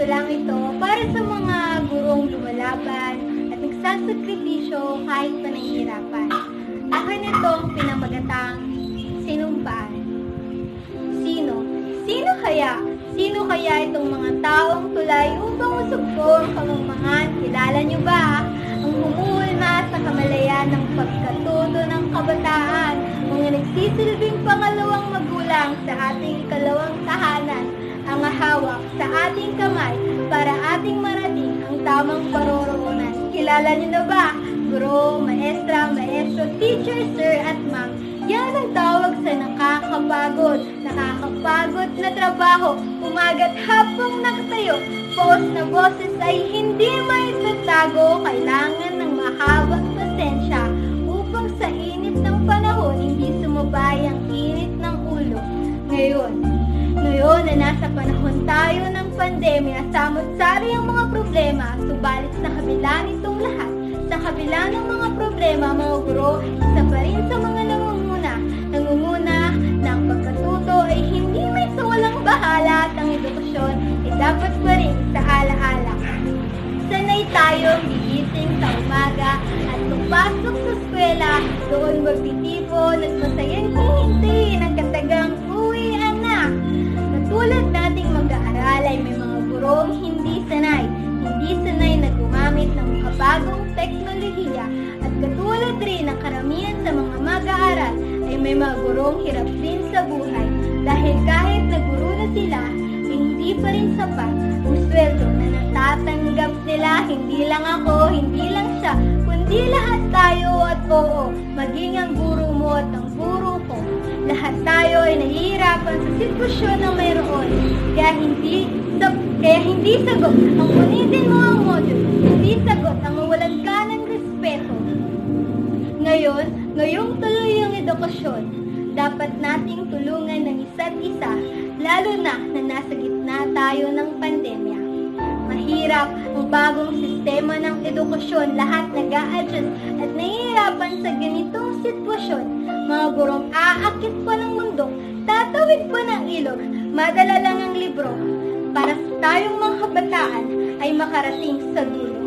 tulang ito para sa mga gurong lumalaban at nagsasakripisyo kahit pa nahihirapan. Akin itong pinamagatang sinumpaan. Sino? Sino kaya? Sino kaya itong mga taong tulay upang usugpo ang kamangmangan? Kilala niyo ba? Ang humuhulma sa kamalayan ng pagkatuto ng kabataan, mga nagsisilbing pangalawang magulang sa ating ikalawang tahanan, ang sa ating kamay para ating marating ang tamang paroroonan. Kilala niyo na ba? Guro, maestra, maestro, teacher, sir at ma'am. Yan ang tawag sa nakakapagod, nakakapagod na trabaho, umaga't hapong nakatayo. Post na boses ay hindi may tatago, kailangan ng mahabang pasensya upang sa init ng panahon hindi sumabay ang init ng ulo. Ngayon, ngayon na nasa panahon tayo pandemya, samot-sari ang mga problema, subalit sa kabila nitong lahat, sa kabila ng mga problema, mga guro, isa pa rin sa mga nangunguna, nangunguna ng pagkatuto ay hindi may sawalang bahala at ang edukasyon ay dapat pa rin sa alaala. Sanay tayo gigising sa umaga at pagpasok sa eskwela, doon magtitipon at masayang hihintayin ang katagang uwi anak. Katulad nating rin ng karamihan sa mga mag-aaral ay may mga gurong hirap din sa buhay dahil kahit naguro na sila, hindi pa rin sapat ang sweldo na natatanggap nila. Hindi lang ako, hindi lang siya, kundi lahat tayo at oo, maging ang guro mo at ang guro ko. Lahat tayo ay nahihirapan sa sitwasyon na mayroon. Kaya hindi sa, kaya hindi sagot ang punitin mo ang module. Hindi sagot ang Ngayon, ngayong tuloy ang edukasyon, dapat nating tulungan ng isa't isa, lalo na na nasa gitna tayo ng pandemya. Mahirap ang bagong sistema ng edukasyon, lahat nag adjust at nahihirapan sa ganitong sitwasyon. Mga gurong aakit pa ng mundo, tatawid pa ng ilog, madala lang ang libro, para sa tayong mga kabataan ay makarating sa dulo.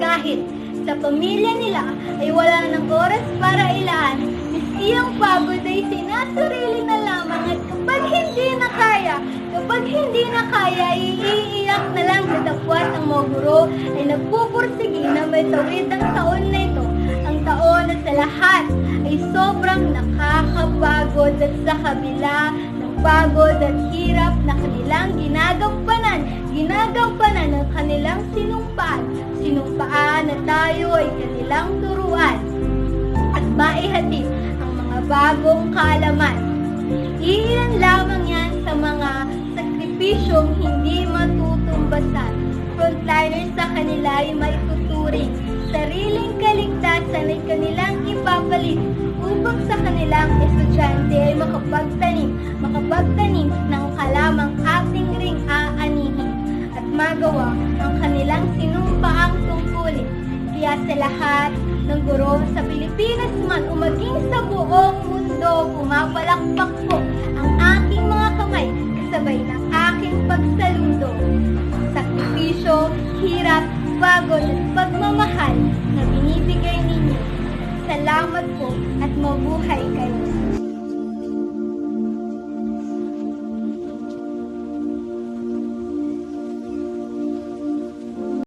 Kahit sa pamilya nila ay wala ng oras para ilaan, miski pagod ay sinasarili na lamang at kapag hindi na kaya, kapag hindi na kaya, ay iiyak na lang sa dapwat ang mga guro ay nagpupursigi na may tawid ang taon na ito. Ang taon na sa lahat ay sobrang nakakapagod at sa kabila ng pagod at hirap na kanilang ginagampanan, ginagampanan ng kanilang sinumpaan, sinumpaan na tayo ay kanilang turuan at maihatid ang mga bagong kaalaman. Iilan lamang yan sa mga sakripisyong hindi matutumbasan. Frontliners sa kanila ay may tuturing. Sariling kaligtasan ay kanilang ipapalit upang sa kanilang estudyante ay makapagtanim, makapagtanim ng kalamang ating ring aanihin at magawa ang kanilang sa lahat ng guro sa Pilipinas man o maging sa buong mundo, pumapalakpak po ang aking mga kamay kasabay ng aking pagsaludo. Sakripisyo, hirap, pagod at pagmamahal na binibigay ninyo. Salamat po at mabuhay kayo.